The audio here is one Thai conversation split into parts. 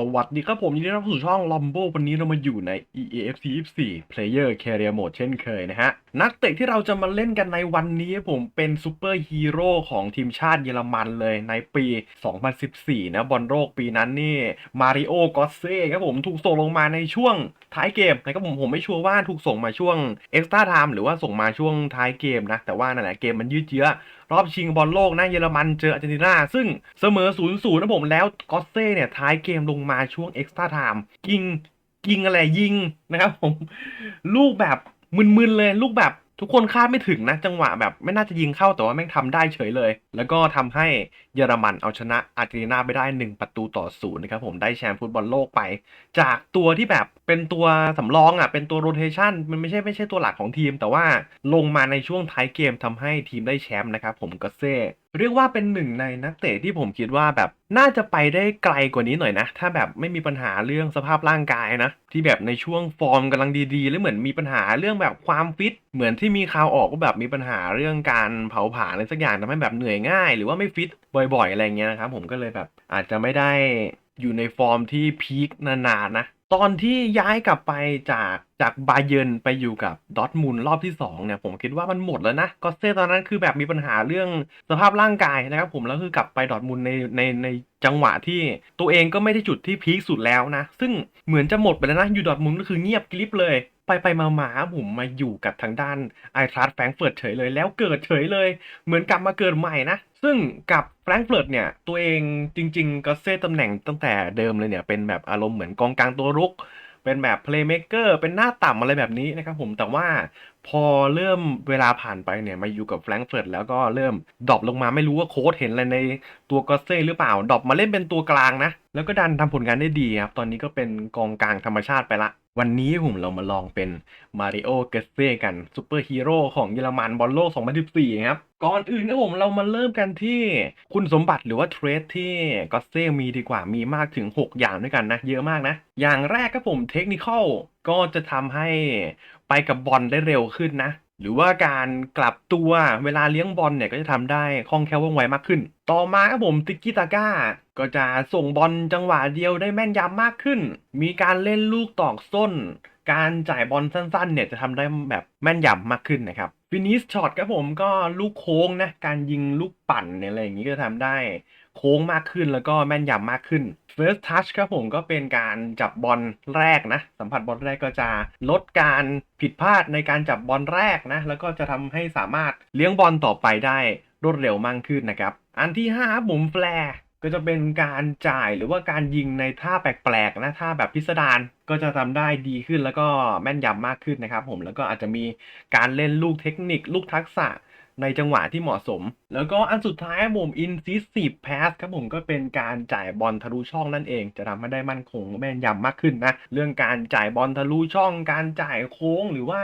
สวัสดีครับผมยินดีต้อนรับสู่ช่องลอมโบวันนี้เรามาอยู่ใน EAFC 24 Player Career Mode เช่นเคยนะฮะ นักเตะที่เราจะมาเล่นกันในวันนี้ผมเป็นซูเปอร์ฮีโร่ของทีมชาติเยอรมันเลยในปี 2014 นะบอลโลกปีนั้นนี่มาริโอกอสเซ่ครับผมถูกส่งลงมาในช่วง ท้ายเกมนะครับผมผมไม่ชัวร์ว่าถูกส่งมาช่วงเอ็กซ์ตร้าไทม์หรือว่าส่งมาช่วงท้ายเกมนะ แต่ว่านั่นแหละเกมมันยืดเยื้อรอบชิงบอลโลกนะเยอรมันเจออาร์เจนตินา ซึ่งเสมอ0ูนะผมแล้วกอสเซ่เนี่ยท้ายเกมลงมาช่วงเอ็กซ์ตร้าไทม์ยิงยิงอะไรยิงนะครับผมลูกแบบมึนๆเลยลูกแบบ ทุกคนคาดไม่ถึงนะ จังหวะแบบไม่น่าจะยิงเข้าแต่ว่าแม่งทำได้เฉยเลย แล้วก็ทำให้เยอรมันเอาชนะอาร์เจนตินาไปได้ 1 ประตูต่อศูนย์นะครับผมได้แชมป์ฟุตบอลโลกไป จากตัวที่แบบเป็นตัวสำรองอะเป็นตัวโรเทชันมันไม่ใช่ไม่ใช่ตัวหลักของทีม แต่ว่าลงมาในช่วงท้ายเกมทำให้ทีมได้แชมป์นะครับผมก็เซ่ เรียกว่าเป็นหนึ่งในนักเตะที่ผมคิดว่าแบบน่าจะไปได้ไกลกว่านี้หน่อยนะ ถ้าแบบไม่มีปัญหาเรื่องสภาพร่างกายนะ ที่แบบในช่วงฟอร์มกำลังดีๆ แล้วเหมือนมีปัญหาเรื่องแบบความฟิต เหมือนที่มีข่าวออกว่าแบบมีปัญหาเรื่องการเผาผลาญอะไรสักอย่างทำให้แบบเหนื่อยง่าย หรือว่าไม่ฟิตบ่อยๆอะไรเงี้ยนะครับผมก็เลยแบบอาจจะไม่ได้อยู่ในฟอร์มที่พีคนานๆนะตอนที่ย้ายกลับไปจาก จากบาเยนไปอยู่กับดอทมุนด์รอบที่2เนี่ยผมคิดว่ามันหมดแล้วนะก็เซ่ตอนนั้นคือแบบมีปัญหาเรื่องสภาพร่างกายนะครับผมแล้วคือกลับไปดอทมุนด์ในในในจังหวะที่ตัวเองก็ไม่ได้จุดที่พีคสุดแล้วนะ ซึ่งเหมือนจะหมดไปแล้วนะ อยู่ดอทมุนด์ก็คือเงียบกริบเลย ไปไปมาหมาผมมาอยู่กับทางด้านไอทรัสแฟรงเฟิร์ตเฉยเลยแล้วเกิดเฉยเลย เหมือนกลับมาเกิดใหม่นะซึ่งกับแฟรงก์เฟิร์ตเนี่ย ตัวเองจริง ๆ ก็เซตตำแหน่งตั้งแต่เดิมเลยเนี่ย เป็นแบบอารมณ์เหมือนกองกลางตัวรุก เป็นแบบ playmaker เป็นหน้าต่ำอะไรแบบนี้นะครับผมแต่ว่า พอเริ่มเวลาผ่านไปเนี่ยมาอยู่กับแฟรงก์เฟิร์ตแล้วก็เริ่มดรอปลงมาไม่รู้ว่าโค้ชเห็นอะไรในตัวกอสเซ่หรือเปล่าดรอปมาเล่นเป็นตัวกลางนะ แล้วก็ดันทำผลงานได้ดีครับ ตอนนี้ก็เป็นกองกลางธรรมชาติไปละ วันนี้ผมเรามาลองเป็นมาริโอเกเซ่กันซูเปอร์ฮีโร่ของเยอรมันบอลโลก 2014 ครับ ก่อนอื่นนะผมเรามาเริ่มกันที่คุณสมบัติหรือว่าเทรดที่กอสเซ่มีดีกว่ามีมากถึง 6 อย่างด้วยกันนะ เยอะมากนะ อย่างแรกครับผมเทคนิคอลก็จะทำให้ไปกับบอลได้เร็วขึ้นนะ หรือว่าการกลับตัวเวลาเลี้ยงบอลเนี่ยก็จะทำได้คล่องแคล่วว่องไวมากขึ้น ต่อมาครับผมติกิตาก้า ก็จะส่งบอลจังหวะเดียวได้แม่นยำมากขึ้น มีการเล่นลูกตอกส้น การจ่ายบอลสั้นๆเนี่ยจะทำได้แบบแม่นยำมากขึ้นนะครับฟินิชช็อตครับผมก็ลูกโค้งนะการยิงลูกปั่นเนี่ยอะไรอย่างนี้ก็ทำได้ โค้งมากขึ้นแล้วก็แม่นยำมากขึ้น First Touch ครับผมก็เป็นการจับบอลแรกนะ สัมผัสบอลแรกก็จะลดการผิดพลาดในการจับบอลแรกนะ แล้วก็จะทำให้สามารถเลี้ยงบอลต่อไปได้รวดเร็วมากขึ้นนะครับ อันที่5ครับผมแฟร์ก็จะเป็นการจ่ายหรือว่าการยิงในท่าแปลกๆนะท่าแบบพิสดารก็จะทำได้ดีขึ้นแล้วก็แม่นยำมากขึ้นนะครับผมแล้วก็อาจจะมีการเล่นลูกเทคนิค ลูกทักษะ ในจังหวะที่เหมาะสม แล้วก็อันสุดท้ายผม incisive pass ครับผมก็เป็นการจ่ายบอลทะลุช่องนั่นเอง จะทำให้ได้มั่นคงแม่นยำมากขึ้นนะ เรื่องการจ่ายบอลทะลุช่อง การจ่ายโค้งหรือว่า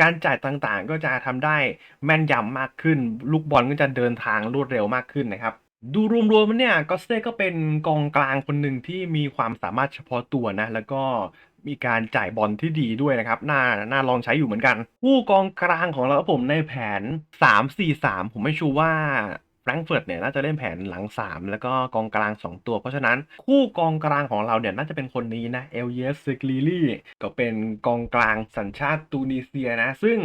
การจ่ายต่างๆ ก็จะทำได้แม่นยำมากขึ้น ลูกบอลก็จะเดินทางรวดเร็วมากขึ้นนะครับดูรวมๆมันเนี่ยก็เซ่ก็เป็นกองกลางคนหนึ่งที่มีความสามารถเฉพาะตัวนะ แล้วก็ มีการจ่ายบอลที่ดีด้วยนะครับ น่า น่าลองใช้อยู่เหมือนกัน ผู้กองกลางของเราผมในแผน 3-4-3 ผมไม่ชัวร์ว่า แฟรงก์เฟิร์ตเนี่ยน่าจะเล่นแผนหลัง 3 แล้วก็กองกลาง 2 ตัว เพราะฉะนั้นคู่กองกลางของเราเนี่ยน่าจะเป็นคนนี้นะเอลเยสซิกลีลี่ก็เป็นกองกลางสัญชาติตูนิเซียนะ ซึ่ง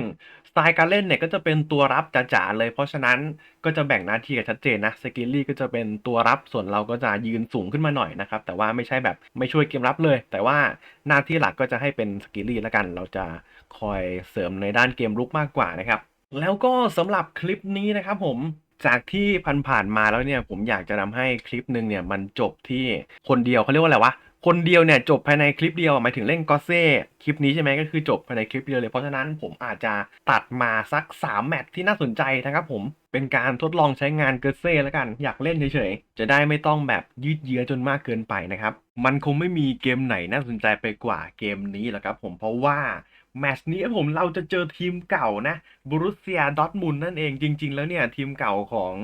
สไตล์การเล่นเนี่ยก็จะเป็นตัวรับจ๋าๆเลย เพราะฉะนั้นก็จะแบ่งหน้าที่กันชัดเจนนะสกิลลี่ก็จะเป็นตัวรับส่วนเราก็จะยืนสูงขึ้นมาหน่อยนะครับ แต่ว่าไม่ใช่แบบไม่ช่วยเกมรับเลย แต่ว่าหน้าที่หลักก็จะให้เป็นสกิลลี่แล้วกัน เราจะคอยเสริมในด้านเกมรุกมากกว่านะครับแล้วก็สำหรับคลิปนี้นะครับผม จากที่ผ่านๆมาแล้วเนี่ยผมอยากจะทำให้คลิปหนึ่งเนี่ยมันจบที่คนเดียวเขาเรียกว่าอะไรวะคนเดียวเนี่ยจบภายในคลิปเดียวหมายถึงเล่นกอเซ่คลิปนี้ใช่ไหมก็คือจบภายในคลิปเดียวเลยเพราะฉะนั้นผมอาจจะตัดมาสัก 3 แมตช์ที่น่าสนใจนะครับผมเป็นการทดลองใช้งานเกอเซ่แล้วกัน อยากเล่นเฉยๆ จะได้ไม่ต้องแบบยืดเยื้อจนมากเกินไปนะครับ มันคงไม่มีเกมไหนน่าสนใจไปกว่าเกมนี้หรอกครับผมเพราะว่า แมตช์นี้ผมเราจะเจอทีมเก่านะบรุเซียดอทมุนนั่นเองจริง ๆ แล้วเนี่ย ทีมเก่าของ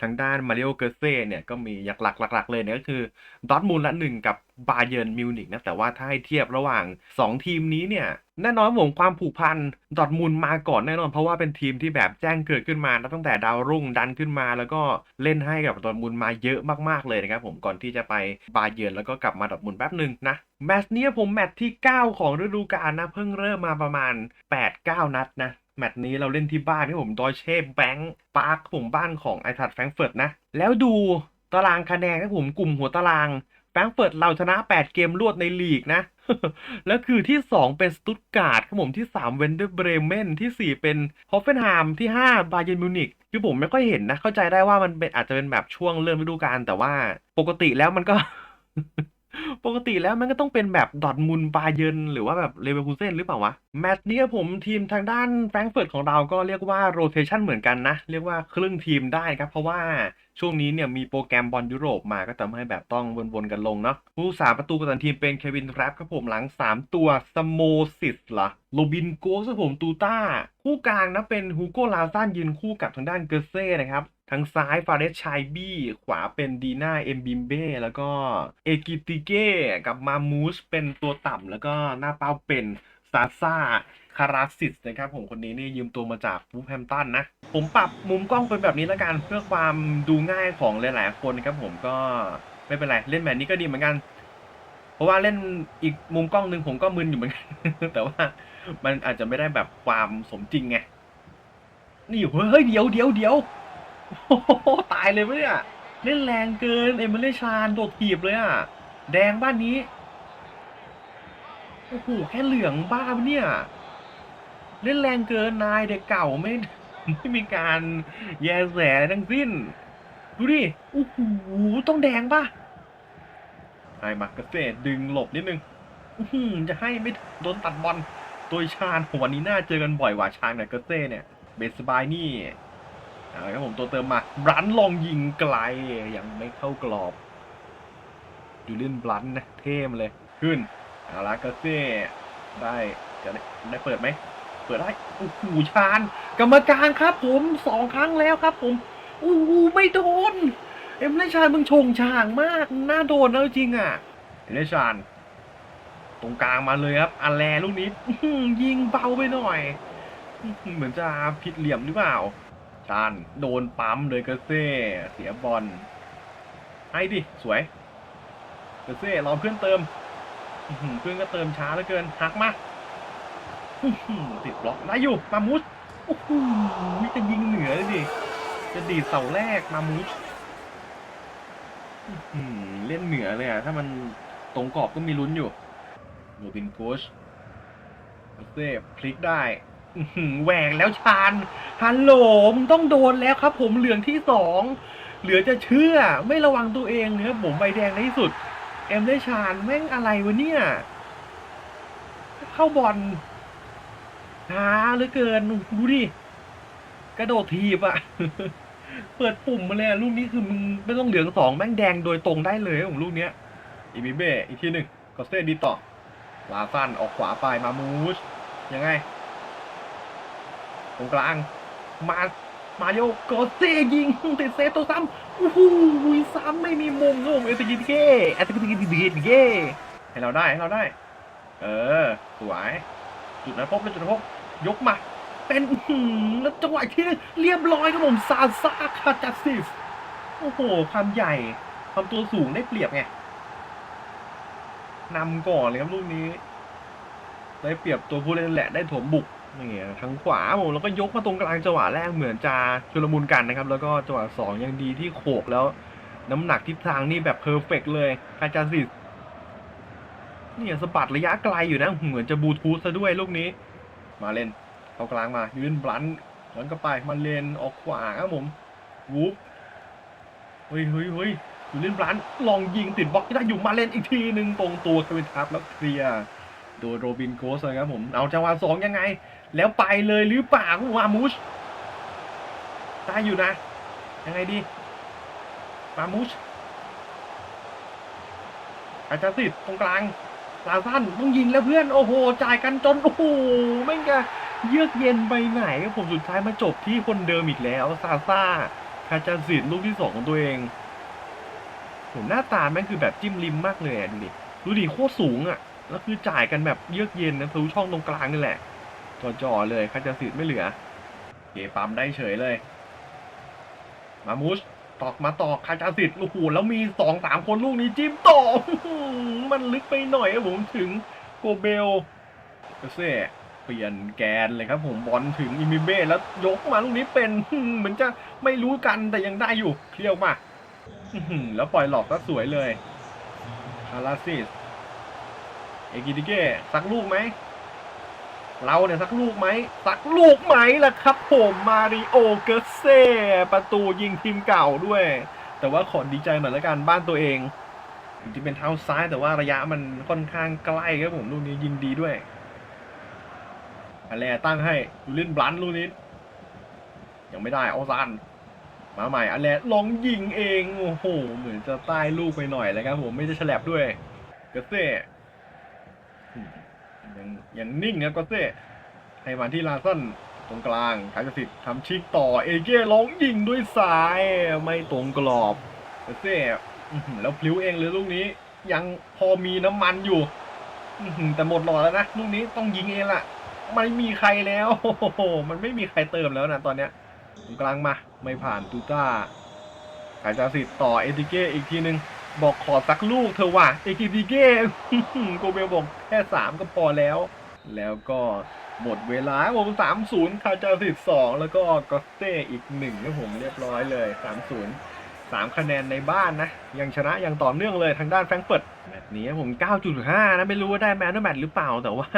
ทางด้านมาริโอเกเซ่เนี่ย ก็มีหลักๆหลักๆเลยเนี่ยก็คือดอทมูลละหนึ่งกับ บาเยิร์นมิวนิกนะแต่ว่าถ้าให้เทียบระหว่าง 2 ทีมนี้เนี่ยแน่นอนผมความผูกพันดอทมูลมาก่อนแน่นอนเพราะว่าเป็นทีมที่แบบแจ้งเกิดขึ้นมาตั้งแต่ดาวรุ่งดันขึ้นมา แล้วก็เล่นให้กับดอทมูลมาเยอะมากๆเลยนะครับผมก่อนที่จะไปบาเยิร์นแล้วก็กลับมาดอทมูลแป๊บหนึ่งนะแมตช์เนี้ยผมแมตช์ที่ 9 ของฤดูกาลนะเพิ่งเริ่มมาประมาณ 8-9 นัดนะแมตช์นี้เราเล่นที่บ้านที่ผมดอยเช่แบงค์ปาร์คผมบ้านของไอทัดแฟรงเฟิร์ตนะแล้วดูตารางคะแนนครับผมกลุ่มหัวตาราง แฟรงก์เฟิร์ตเราชนะ 8 เกมรวดในลีกนะ แล้วคือที่ 2 เป็นสตุตการ์ดครับผมที่ 3 เวนเดอร์เบรเมนที่ 4 เป็นฮอฟเฟนไฮม์ที่ 5 บาเยร์นมิวนิกคือผมไม่ค่อยเห็นนะ เข้าใจได้ว่ามันเป็นอาจจะเป็นแบบช่วงเริ่มฤดูกาลแต่ว่าปกติแล้วมันก็ ปกติแล้วมันก็ต้องเป็นแบบดอทมุนบาเยิร์นหรือว่าแบบเลเวอร์คูเซนหรือเปล่าวะแมตช์เนี้ยผมทีมทางด้านแฟรงก์เฟิร์ตของเราก็เรียกว่าโรเ t ชันเหมือนกันนะ เรียกว่าครึ่งทีมได้ครับเพราะว่า ช่วงนี้เนี่ยมีโปรแกรมบอลยุโรปมาก็ทำให้แบบต้องวนๆกันลงเนาะผู้สาประตูกัปตันทีมเป็นเควินแรปครับผมหลัง 3 ตัวสโมซิสเหรอโรบินโกสครับผมตูต้า คู่กลางนะเป็นฮูโกลาซันยืนคู่กับทางด้านเกอร์เซ่นะครับทางซ้ายฟาเรสชายบี้ขวาเป็นดีน่าเอ็มบิมเบ้แล้วก็เอกิติเก้กับมามูสเป็นตัวต่ำแล้วก็หน้าเป้าเป็นซาซาคาราซิสนะครับผมคนนี้นี่ยืมตัวมาจากวูแฮมตันนะ ผมปรับมุมกล้องเป็นแบบนี้แล้วกันเพื่อความดูง่ายของหลายๆคนครับผมก็ไม่เป็นไรเล่นแบบนี้ก็ดีเหมือนกัน เพราะว่าเล่นอีกมุมกล้องหนึ่งผมก็มึนอยู่เหมือนกัน แต่ว่ามันอาจจะไม่ได้แบบความสมจริงไงนี่เฮ้ยเดี๋ยวเดี๋ยวเดี๋ยวตายเลยปะเนี่ยเล่นแรงเกินเอมิเลชานโดดถีบเลยอะ แดงบ้านนี้โอ้โหแค่เหลืองบ้าปะเนี่ย เล่นแรงเกินนายเด็กเก่าไม่ ไม่มีการแยแสทั้งสิ้น ดูดิโอ้โหต้องแดงป่ะไอ้มาร์กเกษตรดึงหลบนิดนึงอื้อหือจะให้ไม่โดนตัดบอลโดยชาญวันนี้น่าเจอกันบ่อยว่าชาญกับเกษตรเนี่ย เบสบายนี่เอาละครับผมตัวเติมมาบรันลองยิงไกลยังไม่เข้ากรอบดูเล่นบรันนะเท่มเลยขึ้นเอาละเกษตรได้จะได้เปิดไหม เปิดได้โอ้โหชาญกรรมการครับผมสองครั้งแล้วครับ ผมโอ้โหไม่โดนเอ็มเลชานมึงชงช่างมากน่าโดนแล้วจริงอะเอ็มเลชานตรงกลางมาเลยครับอันแลลูกนี้ยิงเบาไปหน่อย เหมือนจะผิดเหลี่ยมหรือเปล่าชานโดนปั๊มเลยเกเซ่เสียบอลให้ดิสวยเกเซ่รอเพื่อนเติมเพื่อนก็เติมช้าเหลือเกินหักมาอื้อหือ ติดบล็อกได้อยู่มามุสโอ้โหจะยิงเหนือเลยดิจะดีดเสาแรกมามุสเล่นเหนือเลยอะ ถ้ามันตรงกรอบก็มีลุ้นอยู่โรบินโกชเซ่พลิกได้แหวงแล้วชานฮัลโหลมึงต้องโดนแล้วครับ ผมเหลืองที่สองเหลือจะเชื่อไม่ระวังตัวเองนะครับผมใบแดงในที่สุด เอ็มได้ชานแม่งอะไรวะเนี่ย เข้าบอล ช้าเหลือเกินดูดิกระโดดทีบอะเปิดปุ่มมาเลยลูกนี้คือมึงไม่ต้องเหลืองสองแม่งแดงโดยตรงได้เลยของลูกเนี้ยอีมิเบ้อีกทีหนึ่งกอสเต้ดีต่อลาซันออกขวาไปมามูสยังไง ตรงกลาง มามาโยกอสเต้ยิงติดเซฟตัวซ้ำโอ้โหซ้ำไม่มีมุมครับผมเอสกิติเก้เอสกิติเก้ให้เราได้ให้เราได้ เออ สวย จุดนั้นพบแล้วจุดนั้นพบ ยกมา เป็นแล้วจังหวะที่เรียบร้อยครับผมซาซาคาจัสซิสโอ้โห ความใหญ่ความตัวสูงได้เปรียบไงนำก่อนเลยครับลูกนี้ ได้เปรียบตัวผู้เล่นแหละได้ถมบุกนี่ทางขวาผมแล้วก็ยกมาตรงกลางจังหวะแรกเหมือนจะชุลมุนกันนะครับ แล้วก็จังหวะสองยังดีที่โขกแล้ว น้ำหนักทิศทางนี่แบบเพอร์เฟกเลยคาจาซิสเนี่ยสะบัดระยะไกลอยู่นะ เหมือนจะบูทูธซะด้วยลูกนี้ มาเล่นเข้ากลางมายืนบลันย้อนกลับไปมาเลนออกขวาครับผมวูฟเฮ้ยเฮ้ยเฮ้ยอยู่เล่นบลันลองยิงติดบล็อกได้อยู่มาเล่นอีกทีหนึ่งตรงตัวเควินทับแล้วเคลียร์โดยโรบินโกสเลยครับผมเอาจังหวะสองยังไง แล้วไปเลยหรือเปล่าครับผมมามูชได้อยู่นะ ยังไงดีมามูชอาจารย์สิทธิ์ตรงกลาง ลาสั้นต้องยิงแล้วเพื่อนโอ้โหจ่ายกันจนโอ้โหแม่งจะเยือกเย็นไปไหนครับผมสุดท้ายมาจบที่คนเดิมอีกแล้วซาซ่าคาจาสิตลูกที่สองของตัวเองผมหน้าตาแม่งคือแบบจิ้มริมมากเลยดูดิดูดิโคตรสูงอะแล้วคือจ่ายกันแบบเยือกเย็นนะทะลุช่องตรงกลางนี่แหละจ่อๆเลยคาจาสิตไม่เหลือเก๋ปั๊มได้เฉยเลย มามุช ตอกมาต่อคาจาสิตโอ้โหแล้วมีสองสามคนลูกนี้จิ้มต่ออื้อหือมันลึกไปหน่อยครับผมถึงโกเบลเกเซ่เปลี่ยนแกนเลยครับผมบอลถึงอิมิเบ้แล้วยกมาลูกนี้เป็นเหมือนจะไม่รู้กันแต่ยังได้อยู่เคลียวมาแล้วปล่อยหลอกก็สวยเลยคาราซิสเอกิติเก้สักลูกไหม เราเนี่ยสักลูกไหมสักลูกไหมล่ะครับผมมาริโอเกเซ่ประตูยิงทีมเก่าด้วย แต่ว่าขอดีใจหน่อยละกันบ้านตัวเองที่เป็นเท้าซ้ายแต่ว่าระยะมันค่อนข้างใกล้ครับผมลูกนี้ยิงดีด้วยอะไรตั้งให้ดูลินบลันลูกนี้ยังไม่ได้เอาซานมาใหม่อะไรลองยิงเองโอ้โหเหมือนจะใต้ลูกไปหน่อยเลยครับผมไม่ได้ฉลับด้วยเกเซ่ ยังยังนิ่งนะเกเซ่ให้มาที่ลาซันตรงกลางคาจสิทธิ์ทำชิกต่อเอเก้ร้องยิงด้วยซ้ายไม่ตรงกรอบเกเซ่แล้วพลิ้วเองเลยลูกนี้ ยังพอมีน้ำมันอยู่แต่หมดหลอดแล้วนะลูกนี้ต้องยิงเองละไม่มีใครแล้ว มันไม่มีใครเติมแล้วนะตอนเนี้ยตรงกลางมา ไม่ผ่านตูต้าขายจาสิทธิ์ต่อเอติเก้อีกทีนึง บอกขอสักลูกเธอว่ะเอติเก้โกเบลบอกแค่สามก็พอแล้ว แล้วก็หมดเวลาผมสามศูนย์คาจาสิทธิ์สองแล้วก็กอสเต้อีกหนึ่งนะผมเรียบร้อยเลยสามศูนย์สามคะแนนในบ้านนะ ยังชนะยังต่อเนื่องเลยทางด้านแฟรงเฟิร์ตแมตช์นี้ผม 9.5 นะไม่รู้ว่าได้แมนด์แมตช์หรือเปล่า แต่ว่า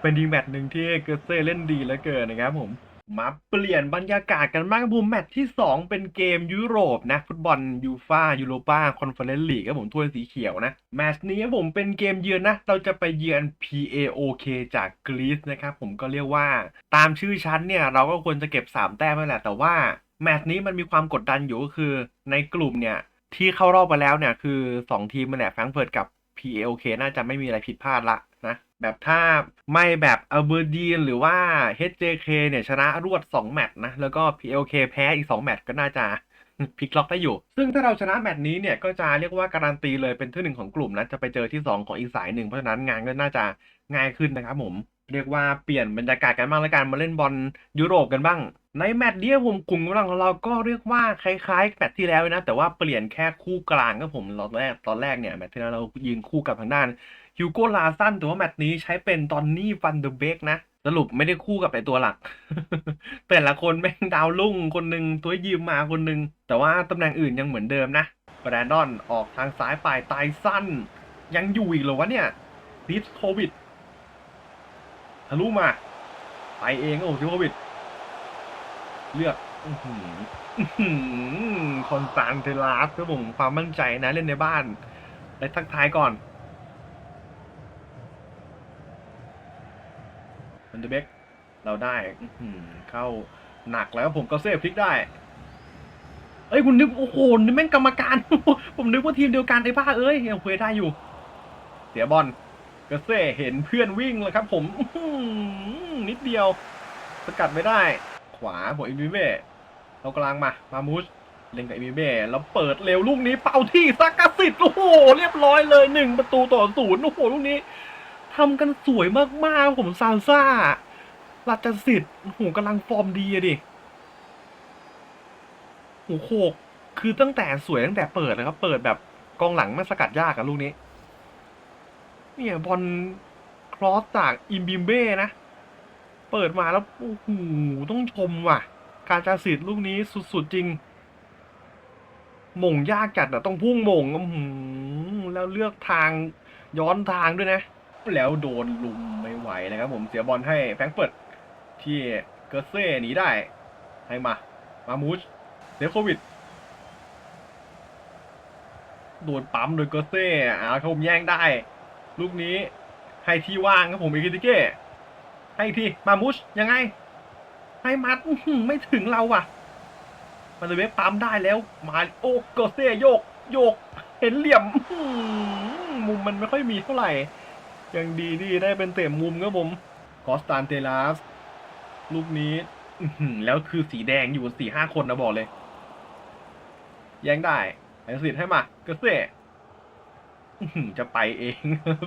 เป็นดีแมตช์หนึ่งที่เกอร์เซ่เล่นดีเหลือเกินนะครับผม มาเปลี่ยนบรรยากาศกันบ้างครับผมแมตช์ที่ 2 เป็นเกมยุโรปนะ ฟุตบอลยูฟายูโรปาคอนเฟอเรนซ์ลีกครับผมถ้วยสีเขียวนะ แมตช์นี้ผมเป็นเกมเยือนนะ เราจะไปเยือน PAOK จากกรีซนะครับผมก็เรียกว่าตามชื่อชั้นเนี่ยเราก็ควรจะเก็บ 3 แต้มนั่นแหละ แต่ว่าแมตช์นี้มันมีความกดดันอยู่ก็คือในกลุ่มเนี่ยที่เข้ารอบไปแล้วเนี่ยคือ 2 ทีมมันแหละแฟรงเฟิร์ตกับ PAOK น่าจะไม่มีอะไรผิดพลาดละ แบบถ้าไม่แบบอเบอร์ดีนหรือว่า HJK เนี่ยชนะรวด 2 แมตช์นะ แล้วก็ PLK แพ้อีก 2 แมตช์ก็น่าจะพลิกล็อกได้อยู่ ซึ่งถ้าเราชนะแมตช์นี้เนี่ย ก็จะเรียกว่าการันตีเลยเป็นที่หนึ่งของกลุ่มนะจะไปเจอที่ 2 ของอีกสายหนึ่งเพราะฉะนั้นงานก็น่าจะง่ายขึ้นนะครับผม เรียกว่าเปลี่ยนบรรยากาศกันบ้างแล้วกันมาเล่นบอลยุโรปกันบ้าง ในแมตช์เนี้ยผมกลุ่มกำลังของเราก็เรียกว่าคล้ายๆแมตช์ที่แล้วนะแต่ว่าเปลี่ยนแค่คู่กลางครับผมตอนแรกตอนแรกเนี่ยแมตช์ที่แล้วเรายืนคู่กับทางด้าน ฮิวโก้ลาซันแต่ว่าแมตช์นี้ใช้เป็นตอนนี่ฟันเดอร์เบกนะสรุปไม่ได้คู่กับไอตัวหลัก แต่ละคนแม่งดาวรุ่งคนหนึ่งตัวยืมมาคนหนึ่งแต่ว่าตำแหน่งอื่นยังเหมือนเดิมนะแบรนดอนออกทางซ้ายไปตายสั้น ยังอยู่อีกเหรอวะเนี่ยติดโควิดทะลุมา ไปเองโอ้ซิโควิด เลือกอื้อหืออื้อหือคอนสแตนเทลาสครับผมความมั่นใจนะเล่นในบ้านได้ทักทายก่อน มันเดเบกเราได้อืเข้าหนักแล้วผมก็เซฟพลิกได้ เอ้ยคุณนึกโอ้โหนี่แม่งกรรมการ ผมนึกว่าทีมเดียวกันไอ้บ้าเอ้ยยังคุยได้อยู่ เสียบอลกระเซ่เห็นเพื่อนวิ่งเลยครับ ผมนิดเดียว สกัดไม่ได้ ขวาผมอิมิเบ้เรากลางมา มามูสเล่นกับอิมิเบ้แล้วเปิดเร็วลูกนี้เป่าที่ซักกาสิตโอ้โหเรียบร้อยเลยหนึ่งประตูต่อศูนย์โอ้โหลูกนี้ ทำกันสวยมากๆผมซานซ่าลัจสิทธิ์โอ้โหกำลังฟอร์มดีอะดิโอ้โหโขกคือตั้งแต่สวยตั้งแต่เปิดนะครับ เปิดแบบกองหลังไม่สกัดยากอะลูกนี้ เนี่ยบอลครอสจากอิมบิมเบ้นะ เปิดมาแล้วโอ้โหต้องชมว่ะ การจาสิทธิ์ลูกนี้สุดๆจริงหม่งยากจัดอะต้องพุ่งหม่งแล้วเลือกทางย้อนทางด้วยนะ แล้วโดนลุมไม่ไหวนะครับผมเสียบอลให้แฟงเฟิร์ตที่เกอร์เซ่หนีได้ ให้มา มามูชเซฟโควิด โดนปั๊มโดยเกอร์เซ่อาครับผมแย่งได้ ลูกนี้ให้ที่ว่างครับผมเอกิติเก้ให้อีกทีมามูชยังไง ให้มัดไม่ถึงเราว่ะ มันเลยเวฟปั๊มได้แล้ว มาโอ้เกอร์เซ่โยก โยก เห็นเหลี่ยมมุมมันไม่ค่อยมีเท่าไหร่ ยังดีที่ได้เป็นเตะมุมครับผมกอสตานเตลัสลูกนี้แล้วคือสีแดงอยู่สี่ห้าคนนะบอกเลย แย่งได้ไอ้สิทธิ์ให้มาเกษตจะไปเอง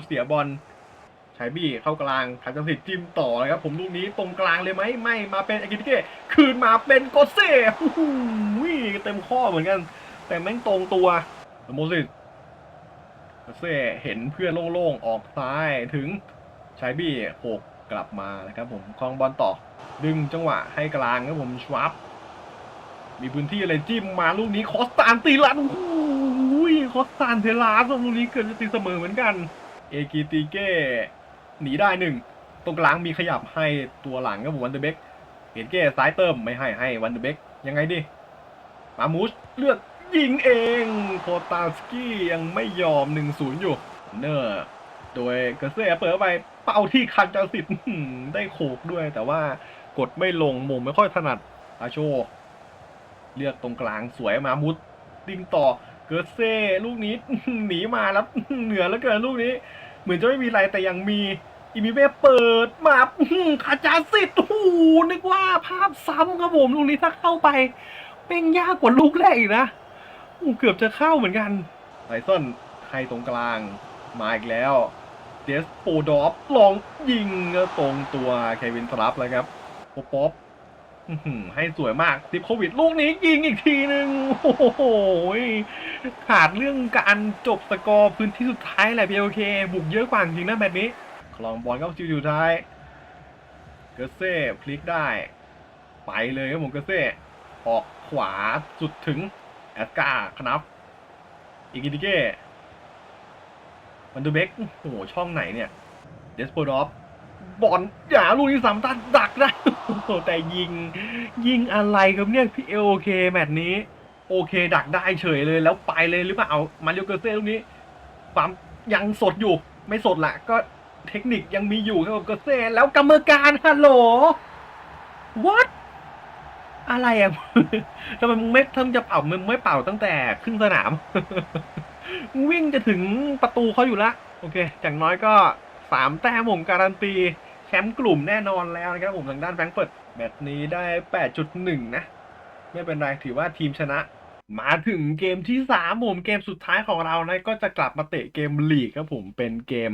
เสียบอลชายบี้เข้ากลางทางจังสิทธิ์จิ้มต่อเลยครับ ผมลูกนี้ตรงกลางเลยไหมไม่มาเป็นอากิติเกะคืนมาเป็นโกเซ่โอ้โหเต็มข้อเหมือนกัน แต่แม่งตรงตัวโมซิส เซ่เห็นเพื่อนโล่งๆ ออกซ้ายถึงชายบี้หกกลับมานะครับผมคลองบอลต่อ ดึงจังหวะให้กลางครับผมชวับมีพื้นที่อะไรจิ้มมาลูกนี้คอสตานตีลันโอ้โหคอสตานเทลาสลูกนี้เกิดจะตีเสมอเหมือนกัน เอกิติเก้หนีได้หนึ่งตรงกลางมีขยับให้ตัวหลังครับผมวันเดอร์เบกเห็นเก้ซ้ายเติมไม่ให้ให้วันเดอร์เบกยังไงดิมามูสเลือก ยิงเองโคตาสกี้ยังไม่ยอม 1-0 อยู่ เนอร์โดยเกษเปิดไปเป้าที่คันจาสิทธิ์ได้โขกด้วย แต่ว่ากดไม่ลงมุมไม่ค่อยถนัดอาโช เลือกตรงกลางสวยมามุดดิ้งต่อเกิร์เซ่ลูกนี้หนีมาแล้วเหนือแล้วเกินลูกนี้ เหมือนจะไม่มีอะไรแต่ยังมีอิมิเบ้เปิดมาคาจาสิทธิ์โอ้โหนึกว่าภาพซ้ำครับผมลูกนี้ถ้าเข้าไปเป็นยากกว่าลูกแรกอีกนะ อ้เกือบจะเข้าเหมือนกันไทสันให้ตรงกลาง มาอีกแล้ว เดสโปดอฟลองยิงตรงตัวเควินสลับแล้วครับโปป๊อปอื้อให้สวยมากติดโควิด ลูกนี้ยิงอีกทีหนึ่งโอ้โหขาดเรื่องการจบสกอร์พื้นที่สุดท้ายแหละพีโอเคบุกเยอะกว่าจริงนะแบบนี้ คลองบอลเข้าจิวอยู่ท้าย เกอร์เซ่พลิกได้ ไปเลยครับผมเกอร์เซ่ออกขวาสุดถึง แอสกาคนับอีกิติเก้มันดูเบกโอ้โห ช่องไหนเนี่ย เดสโปดอฟบอลอย่าลูกนี้สามตันดักได้แต่ยิง ยิงอะไรครับเนี่ยพี่เอโอเคแมตช์นี้ โอเค ดักได้เฉยเลยแล้วไปเลยหรือเปล่ามาริโอเกอร์เซ่ลูกนี้ ความยังสดอยู่ ไม่สดละก็เทคนิคยังมีอยู่ครับเกอร์เซ่แล้วกรรมการฮัลโหล what อะไรอะทำไมมึงไม่ทำจะเป่ามึงไม่เป่าตั้งแต่ครึ่งสนามวิ่งจะถึงประตูเขาอยู่ละโอเคอย่างน้อยก็สามแต้มผมการันตีแชมป์กลุ่มแน่นอนแล้วนะครับผมทางด้านแฟรงก์เฟิร์ตแมตช์นี้ได้ 8.1 นะ ไม่เป็นไรถือว่าทีมชนะ มาถึงเกมที่3ผมเกมสุดท้ายของเรานะก็จะกลับมาเตะเกมลีกครับผมเป็นเกม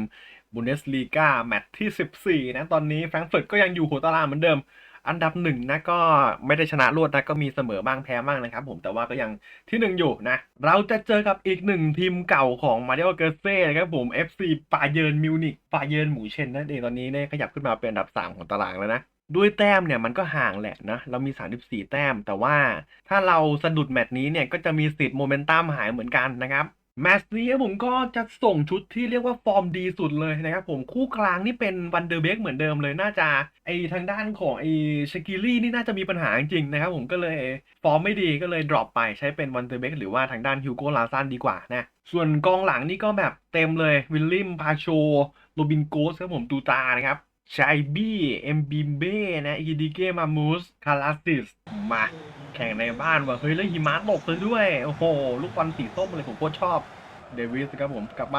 บุนเดสลีกาแมตช์ที่ 14 นะ ตอนนี้แฟรงก์เฟิร์ตก็ยังอยู่หัวตารางเหมือนเดิม อันดับหนึ่งนะก็ไม่ได้ชนะรวดนะก็มีเสมอบ้างแพ้บ้างนะครับผมแต่ว่าก็ยังที่หนึ่งอยู่นะ เราจะเจอกับอีกหนึ่งทีมเก่าของมาริโอเกอร์เซ่นะครับผม FC ปาเยิร์นมิวนิกปาเยิร์นหมูเชนนั่นเองตอนนี้เนี่ยขยับขึ้นมาเป็นอันดับ 3 ของตารางแล้วนะด้วยแต้มเนี่ยมันก็ห่างแหละนะเรามี 34 แต้ม แต่ว่าถ้าเราสะดุดแมตช์นี้เนี่ยก็จะมีสิทธิ์โมเมนตัมหายเหมือนกันนะครับ แมตช์นี้ผมก็จะส่งชุดที่เรียกว่าฟอร์มดีสุดเลยนะครับผมคู่กลางนี่เป็นวันเดอร์เบกเหมือนเดิมเลยน่าจะไอทางด้านของไอชกิลี่นี่น่าจะมีปัญหาจริงนะครับผมก็เลยฟอร์มไม่ดีก็เลยดรอปไปใช้เป็นวันเดอร์เบกหรือว่าทางด้านฮิวโกลาซันดีกว่านะ ส่วนกองหลังนี่ก็แบบเต็มเลยวิลลิมพาโชโรบินโกสครับผมตูตานะครับ ชายบี้เอ็มบิมเบ้นะอีดิเกมามูสคาราซิสมาแข่งในบ้านว่ะเฮ้ยแล้วหิมะตกเลยด้วย โอ้โห ลูกบอลสีส้มเลยผมโคตรชอบ เดวิสครับผมกลับไป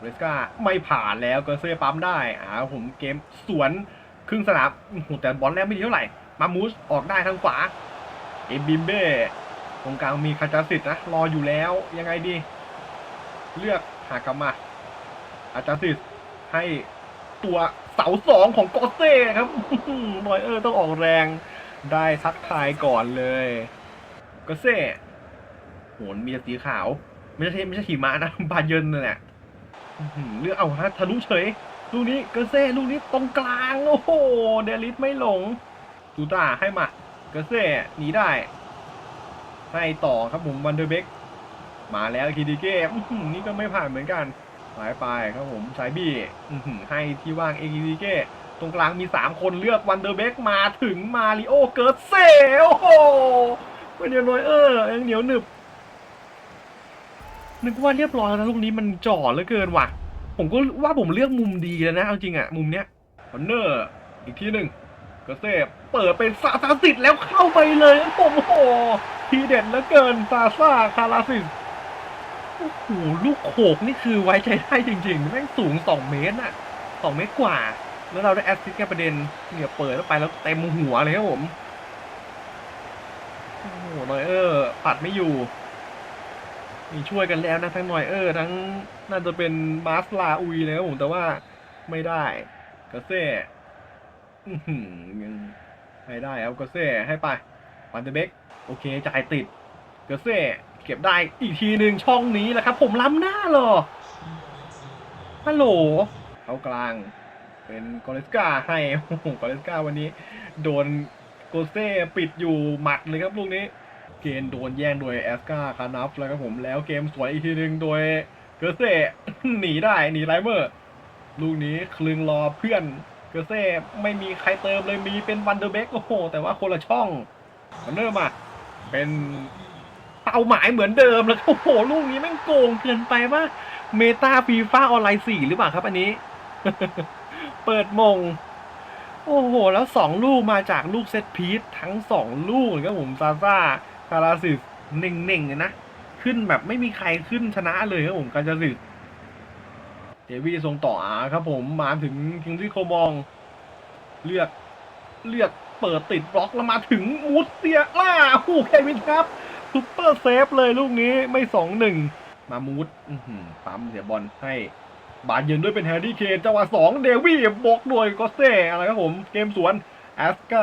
เรสกาไม่ผ่านแล้วก็เซ่ปั๊มได้อ่าผมเกมสวนครึ่งสนามโหแต่บอลแรกไม่ดีเท่าไหร่ มามูสออกได้ทางขวา เอ็มบิมเบ้ตรงกลางมีคาจาสิตนะรออยู่แล้วยังไงดี เลือกหากลับมาอาจารย์สิให้ตัว เสาสองของโกเซ่ครับบอยเออร์ต้องออกแรงได้ทักทายก่อนเลยโกเซ่โหนมีแต่สีขาว ไม่ใช่ไม่ใช่ขี่ม้านะบาเยินนั่นแหละอื้อหือเลือกเอาฮะทะลุเฉยลูกนี้เกเซ่ลูกนี้ตรงกลางโอ้โหเดลิสไม่หลงตูตาให้มาเกเซ่หนีได้ให้ต่อครับผมวันเดอร์เบกมาแล้วคิดิเก้นี่ก็ไม่ผ่านเหมือนกัน สายไปครับผมสายบี้ให้ที่ว่างเอคิดิเก้ตรงกลางมี 3 คนเลือกวันเดอร์เบกมาถึงมาริโอเกิร์ตเซโอ้โหเป็นเดียนอยเออยังเหนียวหนึบ นึกว่าเรียบร้อยแล้วลูกนี้มันจ่อเหลือเกินว่ะ ผมก็ว่าผมเลือกมุมดีแล้วนะเอาจริงอะมุมเนี้ยคอนเนอร์อีกทีหนึ่งเกษตรเปิดเป็นซาซาสิตแล้วเข้าไปเลยโอ้โหทีเด็ดเหลือเกินซาซาคาราสิต โอ้โหลูกโขกนี่คือไว้ใจได้จริงๆ แม่งสูงสองเมตรอะสองเมตรกว่า แล้วเราได้แอสซิสต์แค่ประเด็นเหนี่ยเปิดแล้วไปแล้วเต็มหัวเลยครับผมโอ้โหนอยเออร์ปัดไม่อยู่มีช่วยกันแล้วนะทั้งนอยเออร์ทั้งน่าจะเป็นมาสลาอุยเลยครับผมแต่ว่าไม่ได้กาเซ่ยังไม่ได้ครับกาเซ่ให้ไปวันเดเบกโอเคจ่ายติดกาเซ่ เก็บได้อีกทีหนึ่งช่องนี้แหละครับ ผมล้ำหน้าหรอฮัลโหลเอากลาง เป็นกอเลสกาให้โอ้โหกอเลสกาวันนี้ โดนโกเซ่ปิดอยู่หมัดเลยครับลูกนี้ เกนโดนแย่งโดยแอสกาคานัฟแล้วครับผมแล้วเกมสวยอีกทีหนึ่งโดยเกอร์เซ่หนีได้หนีไรเมอร์ลูกนี้คลึงรอเพื่อนเกอร์เซ่ไม่มีใครเติมเลยมีเป็นวันเดอร์เบกโอ้โหแต่ว่าคนละช่องมันเริ่มอะเป็น เป้าหมายเหมือนเดิมแล้วโอ้โหลูกนี้แม่งโกงเกินไปว่าเมตาฟีฟ่าออนไลน์สี่หรือเปล่าครับอันนี้ เปิดมง โอ้โห แล้วสองลูกมาจากลูกเซตพีททั้งสองลูกเลยครับผมซาซ่าคาราซิสเน่งๆเลยนะ ขึ้นแบบไม่มีใครขึ้นชนะเลยครับผมกาจาซิสเดวี่ทรงต่ออาครับผมมาถึงคิงซี่โคมอง เลือกเลือกเปิดติดบล็อกแล้วมาถึงมูสเซียล่าโอ้โหเควินครับ ซุปเปอร์เซฟเลยลูกนี้ไม่สองหนึ่งมามูดปั๊มเสียบอลให้ บาดเย็นด้วยเป็นแฮร์รี่เคนจังหวะสองเดวี่บล็อกด้วยก็เซ่อะไรครับผมเกมสวนแอสกา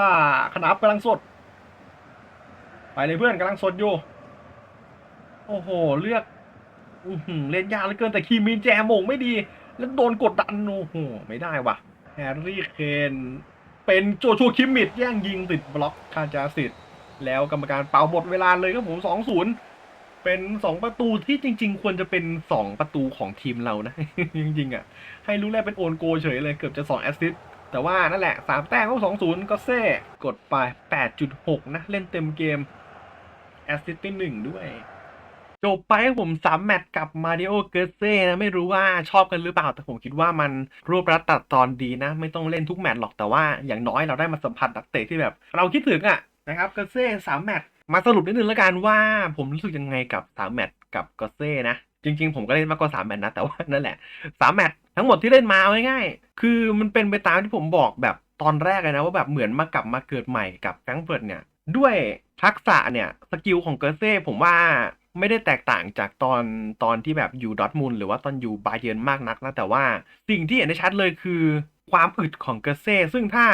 ขนับกำลังสด ไปเลยเพื่อนกำลังสดอยู่ โอ้โห เลือกอืเล่นยากเหลือเกินแต่คีมินแจมงไม่ดี แล้วโดนกดดัน โอ้โห ไม่ได้ว่ะ แฮร์รี่เคน เป็นโจชัวคิมมิดแย่งยิงติดบล็อกคาจาสิต แล้วกรรมการเป่าหมดเวลาเลยครับผมสองศูนย์เป็นสองประตูที่จริง ๆ ควรจะเป็นสองประตูของทีมเรานะ จริงๆอะ ให้รู้แรกเป็นโอนโกเฉยเลยเกือบจะสองแอสซิสต์แต่ว่านั่นแหละสามแต้มก็สองศูนย์ก็เซ่กดไปแปดจุดหกนะ เล่นเต็มเกมแอสซิสต์ไปหนึ่งด้วยจบไปครับผมสามแมตช์กับมาริโอเกเซ่นะไม่รู้ว่าชอบกันหรือเปล่า แต่ผมคิดว่ามันรวบรัดตัดตอนดีนะ ไม่ต้องเล่นทุกแมตช์หรอกแต่ว่าอย่างน้อยเราได้มาสัมผัสนักเตะที่แบบ เราคิดถึงอะ นะครับเกเซ่สามแมตช์มาสรุปนิดนึงแล้วกันว่าผมรู้สึกยังไงกับสามแมตช์กับเกเซ่นะจริงๆ ผมก็เล่นมากกว่าสามแมตช์นะแต่ว่านั่นแหละสามแมตช์ทั้งหมดที่เล่นมาเอาง่ายๆคือมันเป็นไปตามที่ผมบอกแบบตอนแรกเลยนะว่าแบบเหมือนมากลับมาเกิดใหม่กับแฟรงเฟิร์ตเนี่ยด้วยทักษะเนี่ยสกิลของเกอร์เซ่ผมว่าไม่ได้แตกต่างจากตอนตอนที่แบบอยู่ดอทมุนด์หรือว่าตอนอยู่บาเยนมากนักนะแต่ว่าสิ่งที่เห็นได้ชัดเลยคือ ความอึดของเกอร์เซ่ซึ่งถ้า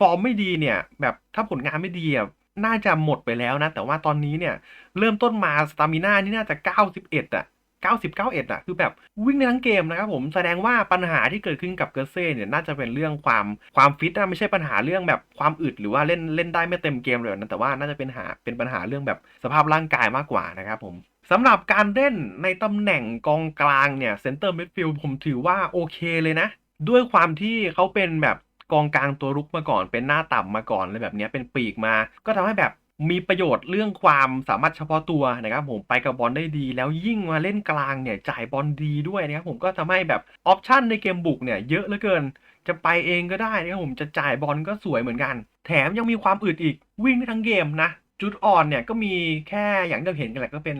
ฟอร์มไม่ดีเนี่ย แบบถ้าผลงานไม่ดีอะน่าจะหมดไปแล้วนะ แต่ว่าตอนนี้เนี่ย เริ่มต้นมาสตามิน่านี่น่าจะ 91อะ90 91อะคือแบบวิ่งในทั้งเกมนะครับผมแสดงว่าปัญหาที่เกิดขึ้นกับเกอร์เซ่เนี่ยน่าจะเป็นเรื่องความความฟิตนะไม่ใช่ปัญหาเรื่องแบบความอึดหรือว่าเล่นเล่นได้ไม่เต็มเกมเลยนะแต่ว่าน่าจะเป็นหาเป็นปัญหาเรื่องแบบสภาพร่างกายมากกว่านะครับผมสำหรับการเล่นในตำแหน่งกองกลางเนี่ยเซนเตอร์มิดฟิลด์ผมถือว่าโอเคเลยนะ ด้วยความที่เขาเป็นแบบ กองกลางตัวรุกมาก่อน เป็นหน้าต่ำมาก่อนอะไรแบบนี้เป็นปีกมา ก็ทำให้แบบมีประโยชน์เรื่องความสามารถเฉพาะตัวนะครับผมไปกับบอลได้ดี แล้วยิ่งมาเล่นกลางเนี่ยจ่ายบอลดีด้วยนะครับผมก็ทำให้แบบออปชันในเกมบุกเนี่ยเยอะเหลือเกิน จะไปเองก็ได้นะครับผมจะจ่ายบอลก็สวยเหมือนกัน แถมยังมีความอึดอีกวิ่งได้ทั้งเกมนะจุดอ่อนเนี่ยก็มีแค่อย่างที่เราเห็นกันแหละก็เป็น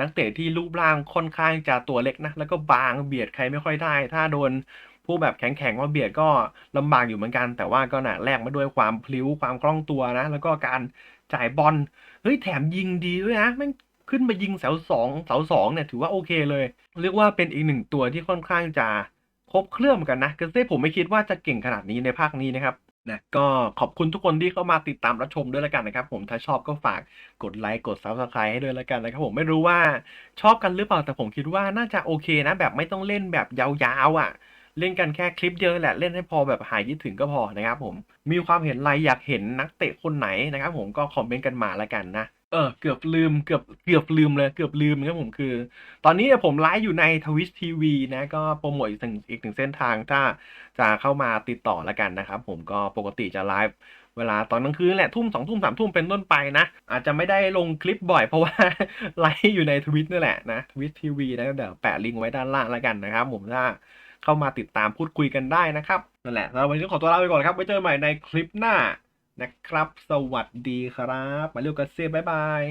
นักเตะที่รูปร่างค่อนข้างจะตัวเล็กนะแล้วก็บางเบียดใครไม่ค่อยได้ ถ้าโดน ผู้แบบแข็งๆมาเบียดก็ลำบากอยู่เหมือนกัน แต่ว่าก็น่ะแลกมาด้วยความพลิ้วความคล่องตัวนะ แล้วก็การจ่ายบอลเฮ้ยแถมยิงดีด้วยนะแม่งขึ้นมายิงเสาสองเสาสองเนี่ยถือว่าโอเคเลย เรียกว่าเป็นอีกหนึ่งตัวที่ค่อนข้างจะครบเครื่องกันนะเกษตผมไม่คิดว่าจะเก่งขนาดนี้ในภาคนี้นะครับนะก็ขอบคุณทุกคนที่เข้ามาติดตามรับชมด้วยแล้วกันนะครับ ผมถ้าชอบก็ฝากกดไลค์กด Subscribe ให้ด้วยแล้วกันนะครับผมไม่รู้ว่าชอบกันหรือเปล่าแต่ผมคิดว่าน่าจะโอเคนะ แบบไม่ต้องเล่นแบบยาวๆอะ เล่นกันแค่คลิปเดียวแหละเล่นให้พอแบบหายคิดถึงก็พอนะครับผมมีความเห็นอะไรอยากเห็นนักเตะคนไหนนะครับผมก็คอมเมนต์กันมาแล้วกันนะเออเกือบลืมเกือบเกือบลืมเลยเกือบลืมนะครับผมคือ ตอนนี้เนี่ยผมไลฟ์อยู่ในทวิชทีวีนะก็โปรโมทอีกหนึ่งอีกหนึ่งเส้นทางถ้าจะเข้ามาติดต่อแล้วกันนะครับผมก็ปกติจะไลฟ์เวลาตอนกลางคืนแหละทุ่มสองทุ่มสามทุ่มเป็นต้นไปนะ อาจจะไม่ได้ลงคลิปบ่อยเพราะว่าไลฟ์อยู่ในทวิตนี่แหละนะทวิตทีวีนะเดี๋ยวแปะลิงก์ไว้ด้านล่างแล้วกันนะครับผมถ้า เข้ามาติดตามพูดคุยกันได้นะครับนั่นแหละแล้ววันนี้ขอตัวลาไปก่อนครับไว้เจอกันใหม่ในคลิปหน้านะครับ สวัสดีครับ มาเร็วกันเซ่บ๊ายบาย